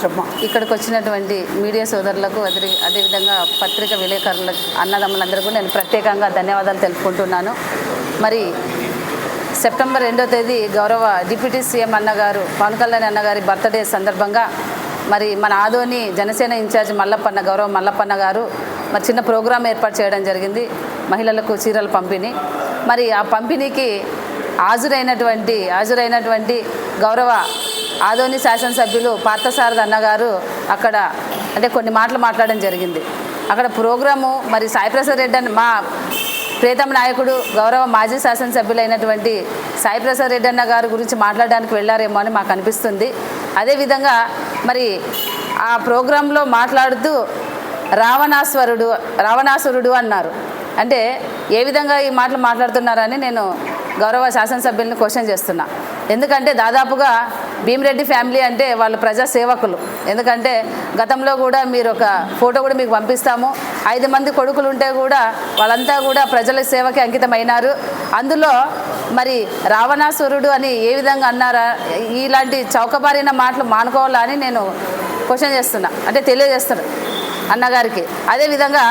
కార్యక్రమం ఇక్కడికి వచ్చినటువంటి మీడియా సోదరులకు అదే అదేవిధంగా పత్రిక విలేకరులకు అన్నదమ్ములందరికీ నేను ప్రత్యేకంగా ధన్యవాదాలు తెలుపుకుంటున్నాను. మరి సెప్టెంబర్ రెండో తేదీ గౌరవ డిప్యూటీ సీఎం అన్నగారు పవన్ కళ్యాణ్ అన్నగారి బర్త్డే సందర్భంగా మరి మన ఆదోని జనసేన ఇన్ఛార్జ్ మల్లప్పన్న గౌరవ మల్లప్పన్న గారు మరి చిన్న ప్రోగ్రాం ఏర్పాటు చేయడం జరిగింది మహిళలకు చీరలు పంపిణీ. మరి ఆ పంపిణీకి హాజరైనటువంటి హాజరైనటువంటి గౌరవ ఆదోని శాసనసభ్యులు పార్థసారథి అన్నగారు అక్కడ అంటే కొన్ని మాటలు మాట్లాడడం జరిగింది. అక్కడ ప్రోగ్రాము మరి సాయిప్రసాద్ రెడ్డి అని మా ప్రీతం నాయకుడు గౌరవ మాజీ శాసనసభ్యులైనటువంటి సాయిప్రసాద్ రెడ్డి అన్న గారి గురించి మాట్లాడడానికి వెళ్ళారేమో అని మాకు అనిపిస్తుంది. అదేవిధంగా మరి ఆ ప్రోగ్రాంలో మాట్లాడుతూ రావణాస్వరుడు రావణాసురుడు అన్నారు. అంటే ఏ విధంగా ఈ మాటలు మాట్లాడుతున్నారని నేను గౌరవ శాసనసభ్యులను క్వశ్చన్ చేస్తున్నా. ఎందుకంటే దాదాపుగా భీమిరెడ్డి ఫ్యామిలీ అంటే వాళ్ళు ప్రజా సేవకులు ఎందుకంటే గతంలో కూడా మీరు ఒక ఫోటో కూడా మీకు పంపిస్తాము. ఐదు మంది కొడుకులు ఉంటే కూడా వాళ్ళంతా కూడా ప్రజల సేవకి అంకితమైనారు. అందులో మరి రావణాసురుడు అని ఏ విధంగా అన్నారా? ఇలాంటి చౌకబారిన మాటలు మానుకోవాలా అని నేను క్వశ్చన్ చేస్తున్నా. అంటే తెలియజేస్తున్నా. అన్నగారికి. అదేవిధంగా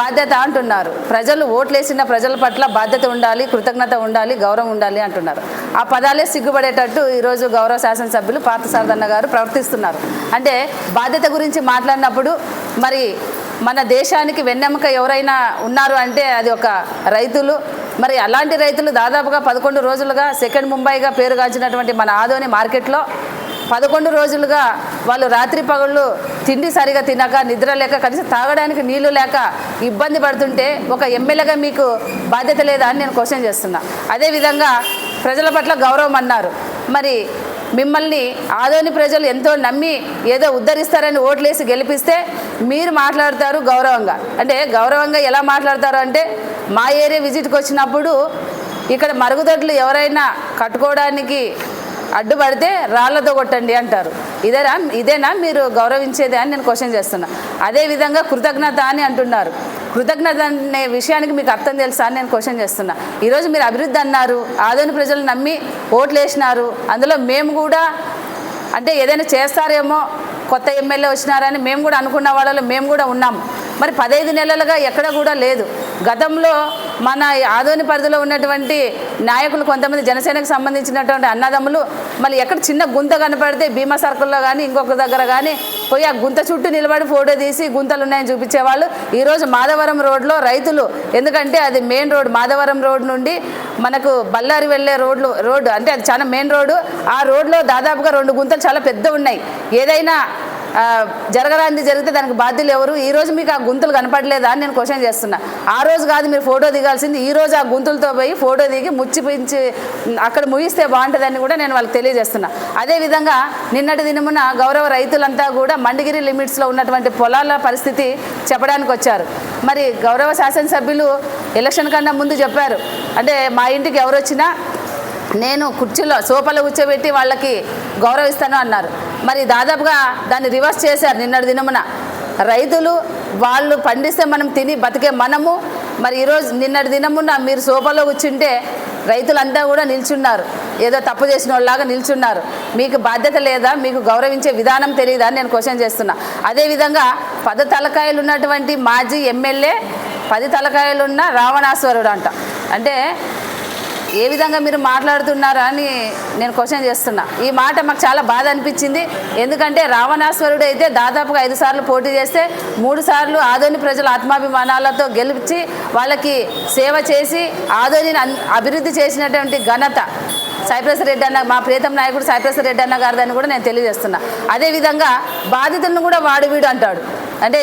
బాధ్యత అంటున్నారు. ప్రజలు ఓట్లేసిన ప్రజల పట్ల బాధ్యత ఉండాలి కృతజ్ఞత ఉండాలి గౌరవం ఉండాలి అంటున్నారు. ఆ పదాలే సిగ్గుపడేటట్టు ఈరోజు గౌరవ శాసనసభ్యులు పార్థసారథన్న గారు ప్రవర్తిస్తున్నారు. అంటే బాధ్యత గురించి మాట్లాడినప్పుడు మరి మన దేశానికి వెన్నెముక ఎవరైనా ఉన్నారు అంటే అది ఒక రైతులు. మరి అలాంటి రైతులు దాదాపుగా పదకొండు రోజులుగా సెకండ్ ముంబైగా పేరుగాంచినటువంటి మన ఆదోని మార్కెట్లో పదకొండు రోజులుగా వాళ్ళు రాత్రి పగళ్ళు తిండి సరిగా తినక నిద్ర లేక కనీసం తాగడానికి నీళ్ళు లేక ఇబ్బంది పడుతుంటే ఒక ఎమ్మెల్యేగా మీకు బాధ్యత లేదా అని నేను క్వశ్చన్ చేస్తున్నా. అదేవిధంగా ప్రజల పట్ల గౌరవం అన్నారు. మరి మిమ్మల్ని ఆదోని ప్రజలు ఎంతో నమ్మి ఏదో ఉద్ధరిస్తారని ఓట్లేసి గెలిపిస్తే మీరు మాట్లాడతారు గౌరవంగా. అంటే గౌరవంగా ఎలా మాట్లాడతారు అంటే మా ఏరియా విజిట్కి వచ్చినప్పుడు ఇక్కడ మరుగుదొడ్లు ఎవరైనా కట్టుకోవడానికి అడ్డుపడితే రాళ్ళతో కొట్టండి అంటారు. ఇదేనా ఇదేనా మీరు గౌరవించేదే అని నేను క్వశ్చన్ చేస్తున్నా. అదేవిధంగా కృతజ్ఞత అని అంటున్నారు. కృతజ్ఞత అనే విషయానికి మీకు అర్థం తెలుసా అని నేను క్వశ్చన్ చేస్తున్నా. ఈరోజు మీరు అభివృద్ధి అన్నారు ఆదోని ప్రజలు నమ్మి ఓట్లు వేసినారు అందులో మేము కూడా అంటే ఏదైనా చేస్తారేమో కొత్త ఎమ్మెల్యే వచ్చినారని మేము కూడా అనుకున్న వాళ్ళలో మేము కూడా ఉన్నాం. మరి పదహైదు నెలలుగా ఎక్కడ కూడా లేదు. గతంలో మన ఆదోని పరిధిలో ఉన్నటువంటి నాయకులు కొంతమంది జనసేనకు సంబంధించినటువంటి అన్నదమ్ములు మళ్ళీ ఎక్కడ చిన్న గుంత కనపడితే భీమా సర్కిల్లో కానీ ఇంకొక దగ్గర కానీ పోయి ఆ గుంత చుట్టూ నిలబడి ఫోటో తీసి గుంతలు ఉన్నాయని చూపించేవాళ్ళు ఈరోజు మాధవరం రోడ్లో రైతులు ఎందుకంటే అది మెయిన్ రోడ్ మాధవరం రోడ్ నుండి మనకు బళ్ళారి వెళ్ళే రోడ్లు రోడ్డు అంటే అది చాలా మెయిన్ రోడ్డు. ఆ రోడ్లో దాదాపుగా రెండు గుంతలు చాలా పెద్ద ఉన్నాయి. ఏదైనా జరగరాంది జరిగితే దానికి బాధ్యులు ఎవరు? ఈ రోజు మీకు ఆ గుంతలు కనపడలేదా అని నేను క్వశ్చన్ చేస్తున్నా. ఆ రోజు కాదు మీరు ఫోటో దిగాల్సింది. ఈ రోజు ఆ గుంతులతో పోయి ఫోటో దిగి ముచ్చిపించి అక్కడ ముగిస్తే బాగుంటుందని కూడా నేను వాళ్ళకి తెలియజేస్తున్నా. అదేవిధంగా నిన్నటి దినమున గౌరవ రైతులంతా కూడా మండిగిరి లిమిట్స్లో ఉన్నటువంటి పొలాల పరిస్థితి చెప్పడానికి వచ్చారు. మరి గౌరవ శాసనసభ్యులు ఎలక్షన్ కన్నా ముందు చెప్పారు. అంటే మా ఇంటికి ఎవరు వచ్చినా నేను కుర్చీలో సోఫాలో కూర్చోబెట్టి వాళ్ళకి గౌరవిస్తాను అన్నారు. మరి దాదాపుగా దాన్ని రివర్స్ చేశారు నిన్నటి దినమున. రైతులు వాళ్ళు పండిస్తే మనం తిని బతికే మనము మరి ఈరోజు నిన్నటి దినమున మీరు సోఫాలో కూర్చుంటే రైతులంతా కూడా నిల్చున్నారు. ఏదో తప్పు చేసిన వాళ్ళలాగా నిల్చున్నారు. మీకు బాధ్యత లేదా? మీకు గౌరవించే విధానం తెలియదా అని నేను క్వశ్చన్ చేస్తున్నా. అదేవిధంగా పద తలకాయలు ఉన్నటువంటి మాజీ ఎమ్మెల్యే పది తలకాయలున్న రావణాశ్వరుడు అంట. అంటే ఏ విధంగా మీరు మాట్లాడుతున్నారా అని నేను క్వశ్చన్ చేస్తున్నా. ఈ మాట మాకు చాలా బాధ అనిపించింది. ఎందుకంటే రావణాశ్వరుడు అయితే దాదాపుగా ఐదు సార్లు పోటీ చేస్తే మూడు సార్లు ఆదోని ప్రజల ఆత్మాభిమానాలతో గెలిచి వాళ్ళకి సేవ చేసి ఆదోనిని అన్- అభివృద్ధి చేసినటువంటి ఘనత సైప్రస్ రెడ్డి అన్న మా ప్రీతం నాయకుడు సైప్రస్ రెడ్డి అన్న గారిదని కూడా నేను తెలియజేస్తున్నా. అదేవిధంగా బాధితులను కూడా వాడు వీడు అంటాడు. అంటే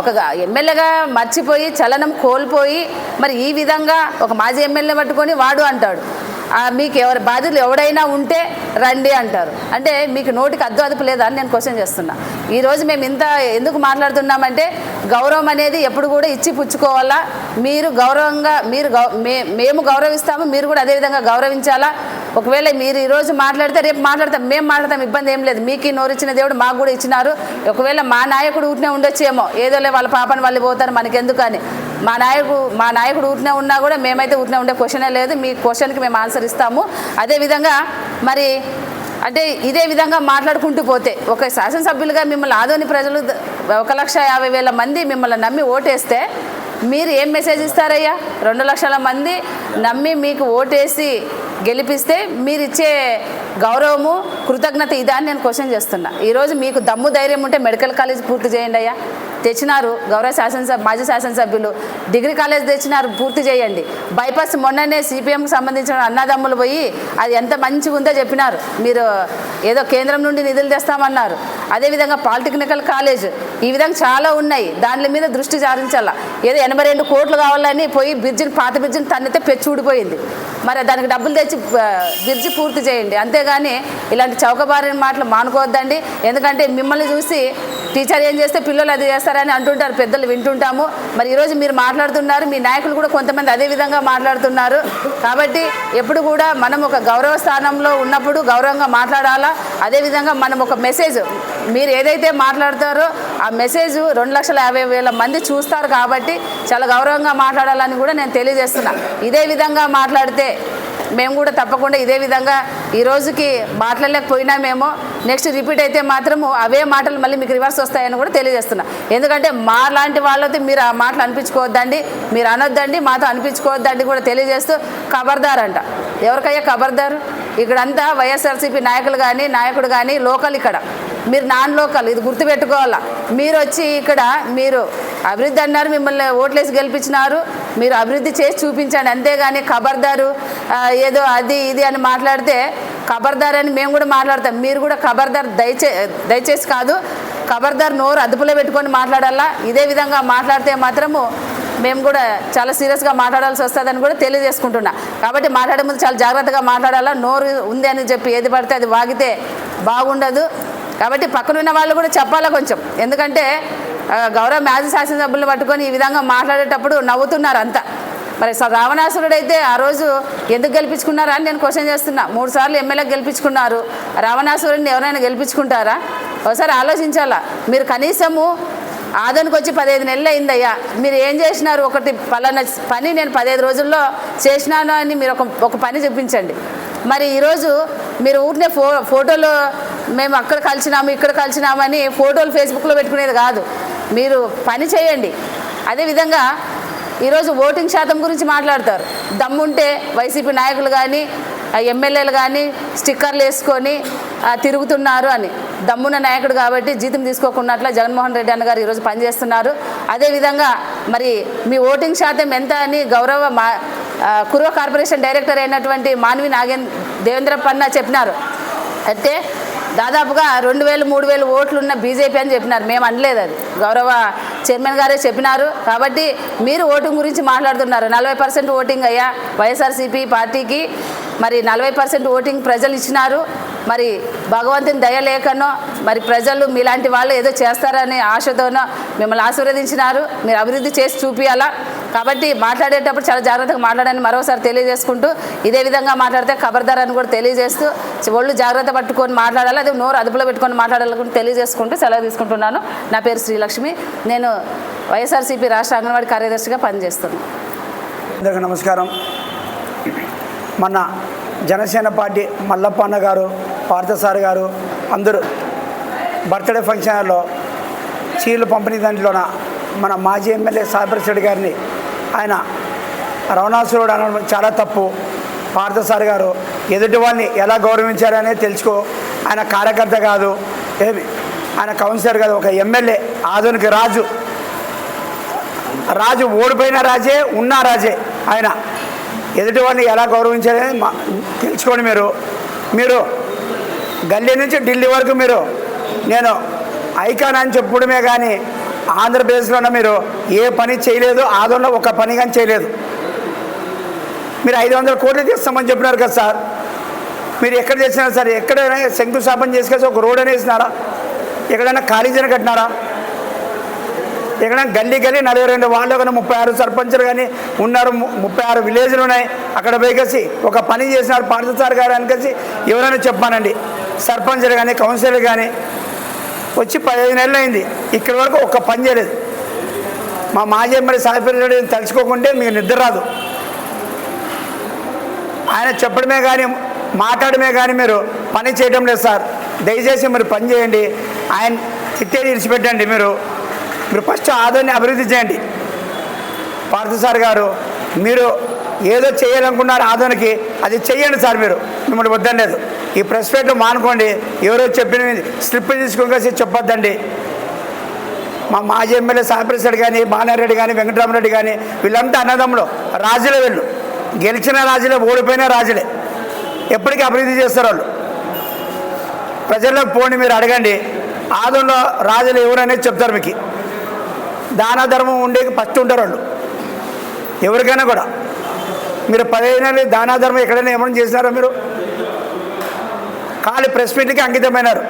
ఒక ఎమ్మెల్యేగా మర్చిపోయి చలనం కోల్పోయి మరి ఈ విధంగా ఒక మాజీ ఎమ్మెల్యే పట్టుకొని వాడు అంటాడు. మీకు ఎవరి బాధ్యతలు ఎవడైనా ఉంటే రండి అంటారు. అంటే మీకు నోటికి అద్దు అదుపు లేదా అని నేను క్వశ్చన్ చేస్తున్నా. ఈరోజు మేము ఇంత ఎందుకు మాట్లాడుతున్నామంటే గౌరవం అనేది ఎప్పుడు కూడా ఇచ్చి పుచ్చుకోవాలా. మీరు గౌరవంగా మీరు గౌ మేము గౌరవిస్తాము మీరు కూడా అదేవిధంగా గౌరవించాలా. ఒకవేళ మీరు ఈరోజు మాట్లాడితే రేపు మాట్లాడతాం మేము మాట్లాడతాం ఇబ్బంది ఏం లేదు. మీకు ఈ నోరిచ్చిన దేవుడు మాకు కూడా ఇచ్చినారు. ఒకవేళ మా నాయకుడు ఊరినే ఉండొచ్చేమో ఏదోలే వాళ్ళ పాపని వాళ్ళు పోతారు మనకెందుకని మా నాయకుడు మా నాయకుడు ఊరినే ఉన్నా కూడా మేమైతే ఊరినే ఉండే క్వశ్చనే లేదు. మీ క్వశ్చన్కి మేము ఆన్సర్ ఇస్తాము. అదేవిధంగా మరి అంటే ఇదే విధంగా మాట్లాడుకుంటూ పోతే ఒక శాసనసభ్యులుగా మిమ్మల్ని ఆదోని ప్రజలు ఒక లక్ష యాభై వేల మంది మిమ్మల్ని నమ్మి ఓటేస్తే మీరు ఏం మెసేజ్ ఇస్తారయ్యా? రెండు లక్షల మంది నమ్మి మీకు ఓటేసి గెలిపిస్తే మీరు ఇచ్చే గౌరవము కృతజ్ఞత ఇదా అని నేను క్వశ్చన్ చేస్తున్నా. ఈరోజు మీకు దమ్ము ధైర్యం ఉంటే మెడికల్ కాలేజ్ పూర్తి చేయండి అయ్యా. తెచ్చినారు గౌరవ శాసనసభ మాజీ శాసనసభ్యులు. డిగ్రీ కాలేజ్ తెచ్చినారు పూర్తి చేయండి. బైపాస్ మొన్ననే సిపిఎంకి సంబంధించిన అన్నదమ్ములు పోయి అది ఎంత మంచిగా ఉందో చెప్పినారు. మీరు ఏదో కేంద్రం నుండి నిధులు తెస్తామన్నారు. అదేవిధంగా పాలిటెక్నికల్ కాలేజ్ ఈ విధంగా చాలా ఉన్నాయి. దాని మీద దృష్టి సారించాల. ఏదో ఎనభై రెండు కోట్లు కావాలని పోయి బ్రిడ్జిని పాత బ్రిడ్జిని తన్నితే పెచ్చి ఊడిపోయింది. మరి దానికి డబ్బులు తెచ్చి బ్రిడ్జి పూర్తి చేయండి. అంతేగాని ఇలాంటి చౌకబారిన మాటలు మానుకోవద్దండి. ఎందుకంటే మిమ్మల్ని చూసి టీచర్ ఏం చేస్తే పిల్లలు అది చేస్తారని అంటుంటారు పెద్దలు వింటుంటాము. మరి ఈరోజు మీరు మాట్లాడుతున్నారు మీ నాయకులు కూడా కొంతమంది అదే విధంగా మాట్లాడుతున్నారు. కాబట్టి ఎప్పుడు కూడా మనం ఒక గౌరవ స్థానంలో ఉన్నప్పుడు గౌరవంగా మాట్లాడాలా? అదేవిధంగా మనం ఒక మెసేజ్ మీరు ఏదైతే మాట్లాడతారో ఆ మెసేజ్ రెండు లక్షల యాభై వేల మంది చూస్తారు కాబట్టి చాలా గౌరవంగా మాట్లాడాలని కూడా నేను తెలియజేస్తున్నా. ఇదే విధంగా మాట్లాడితే మేము కూడా తప్పకుండా ఇదే విధంగా ఈ రోజుకి మాట్లాడలేకపోయినామేమో. నెక్స్ట్ రిపీట్ అయితే మాత్రము అవే మాటలు మళ్ళీ మీకు రివర్స్ వస్తాయని కూడా తెలియజేస్తున్నా. ఎందుకంటే మా లాంటి వాళ్ళతో మీరు ఆ మాటలు అనిపించుకోవద్దండి మీరు అనొద్దండి మాతో అనిపించుకోవద్దండి కూడా తెలియజేస్తూ ఖబర్దార్ అంట. ఎవరికయ్యా ఖబర్దారు ఇక్కడంతా వైఎస్ఆర్సీపీ నాయకులు కానీ నాయకుడు కానీ లోకల్ ఇక్కడ. మీరు నాన్ లోకల్ ఇది గుర్తుపెట్టుకోవాలా? మీరు వచ్చి ఇక్కడ మీరు అభివృద్ధి అన్నారు మిమ్మల్ని ఓట్లేసి గెలిపించినారు మీరు అభివృద్ధి చేసి చూపించండి. అంతేగాని ఖబర్దారు ఏదో అది ఇది అని మాట్లాడితే ఖబర్దార్ అని మేము కూడా మాట్లాడతాం. మీరు కూడా ఖబర్దార్ దయచే దయచేసి కాదు ఖబర్దార్ నోరు అదుపులో పెట్టుకొని మాట్లాడాలా? ఇదే విధంగా మాట్లాడితే మాత్రము మేము కూడా చాలా సీరియస్గా మాట్లాడాల్సి వస్తుందని కూడా తెలియజేసుకుంటున్నా. కాబట్టి మాట్లాడే ముందు చాలా జాగ్రత్తగా మాట్లాడాలా? నోరు ఉంది అని చెప్పి ఏది పడితే అది వాగితే బాగుండదు. కాబట్టి పక్కన ఉన్న వాళ్ళు కూడా చెప్పాలా కొంచెం. ఎందుకంటే గౌరవ మాజీ శాసనసభ్యులు పట్టుకొని ఈ విధంగా మాట్లాడేటప్పుడు నవ్వుతున్నారు అంతా. మరి స- రావణాసురుడు అయితే ఆ రోజు ఎందుకు గెలిపించుకున్నారా అని నేను క్వశ్చన్ చేస్తున్నా. మూడు సార్లు ఎమ్మెల్యే గెలిపించుకున్నారు. రావణాసురుడిని ఎవరైనా గెలిపించుకుంటారా? ఒకసారి ఆలోచించాలా. మీరు కనీసము ఆదనికి వచ్చి పదిహేను నెలలు అయిందయ్యా. మీరు ఏం చేసినారు? ఒకటి పలానా పని నేను పదిహేను రోజుల్లో చేసినాను అని మీరు ఒక ఒక పని చూపించండి. మరి ఈరోజు మీరు ఊరినే ఫో ఫోటోలు మేము అక్కడ కలిసినాము ఇక్కడ కలిసినామని ఫోటోలు ఫేస్బుక్లో పెట్టుకునేది కాదు. మీరు పని చేయండి. అదేవిధంగా ఈరోజు ఓటింగ్ శాతం గురించి మాట్లాడతారు. దమ్ముంటే వైసీపీ నాయకులు కానీ ఎమ్మెల్యేలు కానీ స్టిక్కర్లు వేసుకొని తిరుగుతున్నారు అని. దమ్మున్న నాయకుడు కాబట్టి జీతం తీసుకోకున్నట్ల జగన్మోహన్ రెడ్డి అన్న గారు ఈరోజు పనిచేస్తున్నారు. అదేవిధంగా మరి మీ ఓటింగ్ శాతం ఎంత అని గౌరవ మా ఆ, కుర్వ కార్పొరేషన్ డైరెక్టర్ అయినటువంటి మానవి నాగేంద్ర దేవేంద్ర పన్నా చెప్పినారు. అంటే దాదాపుగా రెండు వేలు మూడు వేలు ఓట్లు ఉన్న బీజేపీ అని చెప్పినారు. మేము అనలేదు అది. గౌరవ చైర్మన్ గారే చెప్పినారు. కాబట్టి మీరు ఓటింగ్ గురించి మాట్లాడుతున్నారు. నలభై పర్సెంట్ ఓటింగ్ అయ్యా వైఎస్ఆర్సీపీ పార్టీకి. మరి నలభై పర్సెంట్ ఓటింగ్ ప్రజలు ఇచ్చినారు. మరి భగవంతుని దయ లేకనో మరి ప్రజలు మీలాంటి వాళ్ళు ఏదో చేస్తారనే ఆశతోనో మిమ్మల్ని ఆశీర్వదించినారు. మీరు అభివృద్ధి చేసి చూపించాలా కాబట్టి మాట్లాడేటప్పుడు చాలా జాగ్రత్తగా మాట్లాడని మరోసారి తెలియజేసుకుంటూ ఇదే విధంగా మాట్లాడితే ఖబర్దార్ అని కూడా తెలియజేస్తూ ఒళ్ళు జాగ్రత్త పట్టుకొని మాట్లాడాలి అది నోరు అదుపులో పెట్టుకొని మాట్లాడాలని కూడా తెలియజేసుకుంటూ సెలవు తీసుకుంటున్నాను. నా పేరు శ్రీలక్ష్మి. నేను వైఎస్ఆర్సీపీ రాష్ట్ర అంగన్వాడీ కార్యదర్శిగా పనిచేస్తున్నాను. అందరికీ నమస్కారం. మన జనసేన పార్టీ మల్లప్పన్న గారు పార్థసారి గారు అందరూ బర్త్డే ఫంక్షన్లో చీరలు పంపిణీ దాంట్లోన మన మాజీ ఎమ్మెల్యే సాయిప్రసాద్ గారిని ఆయన రవణాసురుడు అనడం చాలా తప్పు. పార్థసారి గారు ఎదుటి వాళ్ళని ఎలా గౌరవించారనే తెలుసుకో. ఆయన కార్యకర్త కాదు. ఏమి? ఆయన కౌన్సిలర్ కాదు. ఒక ఎమ్మెల్యే ఆధునిక రాజు. రాజు ఓడిపోయిన రాజే ఉన్న రాజే ఆయన. ఎదుటివాడిని ఎలా గౌరవించాలని తెలుసుకోండి మీరు. మీరు గల్లీ నుంచి ఢిల్లీ వరకు మీరు. నేను ఐకాన్ అని చెప్పడమే కానీ ఆంధ్రప్రదేశ్లోనే మీరు ఏ పని చేయలేదు ఆదంలో ఒక పని కానీ చేయలేదు. మీరు ఐదు వందల కోట్లు తీస్తామని చెప్పినారు కదా సార్. మీరు ఎక్కడ చేసినారు సార్? ఎక్కడైనా శంకుస్థాపన చేసుకొని ఒక రోడ్ అనేది వేసినారా ఎక్కడైనా కాలేజీని కట్టినారా? ఎక్కడైనా గల్లీ గల్లీ నలభై రెండు వాళ్ళు కానీ ముప్పై ఆరు సర్పంచులు కానీ ఉన్నారు ము- ముప్పై ఆరు విలేజ్లు ఉన్నాయి. అక్కడ పోయేసి ఒక పని చేసినారు పార్థసార్ గారు అనికేసి ఎవరైనా చెప్పానండి. సర్పంచులు కానీ కౌన్సిలర్ కానీ వచ్చి పదిహేను నెలలు అయింది. ఇక్కడి వరకు ఒక్క పని చేయలేదు. మా మాజీ ఎమ్మెల్యే సాయిపల్లి తలుచుకోకుంటే మీకు నిద్ర రాదు. ఆయన చెప్పడమే కానీ మాట్లాడమే కానీ మీరు పని చేయడం లేదు సార్. దయచేసి మీరు పని చేయండి. ఆయన తిట్టేది విడిచిపెట్టండి మీరు. మీరు ఫస్ట్ ఆదాయాన్ని అభివృద్ధి చేయండి. పార్థ సార్ గారు మీరు ఏదో చేయాలనుకున్నారు ఆదోనికి అది చెయ్యండి సార్ మీరు. మిమ్మల్ని వద్దలేదు ఈ ప్రెస్ మీట్లో మానుకోండి. ఎవరో చెప్పిన స్లిప్ తీసుకొని చెప్పొద్దండి. మా మాజీ ఎమ్మెల్యే సాయిప్రసాద్ కానీ బాలారెడ్డి కానీ వెంకటరామరెడ్డి కానీ వీళ్ళంతా అన్నదమ్ములు రాజులే వీళ్ళు. గెలిచిన రాజులే ఓడిపోయిన రాజులే. ఎప్పటికీ అభివృద్ధి చేస్తారు వాళ్ళు. ప్రజల్లోకి పోండి మీరు అడగండి. ఆదంలో రాజులు ఎవరనేది చెప్తారు మీకు. దాన ధర్మం ఉండే ఫస్ట్ ఉంటారు వాళ్ళు. ఎవరికైనా కూడా. మీరు పదిహేను దానాధర్మం ఎక్కడైనా ఏమైనా చేసినారా మీరు? ఖాళీ ప్రెస్ మీట్కి అంకితమైనారు.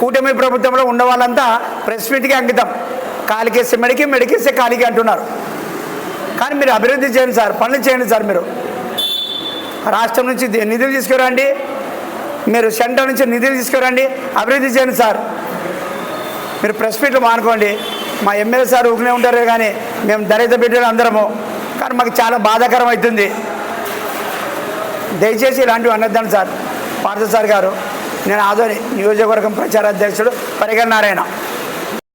కూటమి ప్రభుత్వంలో ఉన్న వాళ్ళంతా ప్రెస్ మీట్కి అంకితం. కాలికేస్తే మెడికి మెడికేస్తే కాలికి అంటున్నారు. కానీ మీరు అభివృద్ధి చేయండి సార్ పనులు చేయండి సార్ మీరు. రాష్ట్రం నుంచి నిధులు తీసుకురండి. మీరు సెంటర్ నుంచి నిధులు తీసుకురండి. అభివృద్ధి చేయండి సార్. మీరు ప్రెస్ మీట్లు మానుకోండి. మా ఎమ్మెల్యే సార్ ఊకునే ఉంటారు కానీ మేము దళిత బిడ్డలు అందరము. కానీ మాకు చాలా బాధాకరం అవుతుంది దయచేసి ఇలాంటివి అనొద్దండి సార్. పార్థ సార్ గారు నేను ఆదోని నియోజకవర్గం ప్రచార అధ్యక్షుడు పరిగణ నారాయణ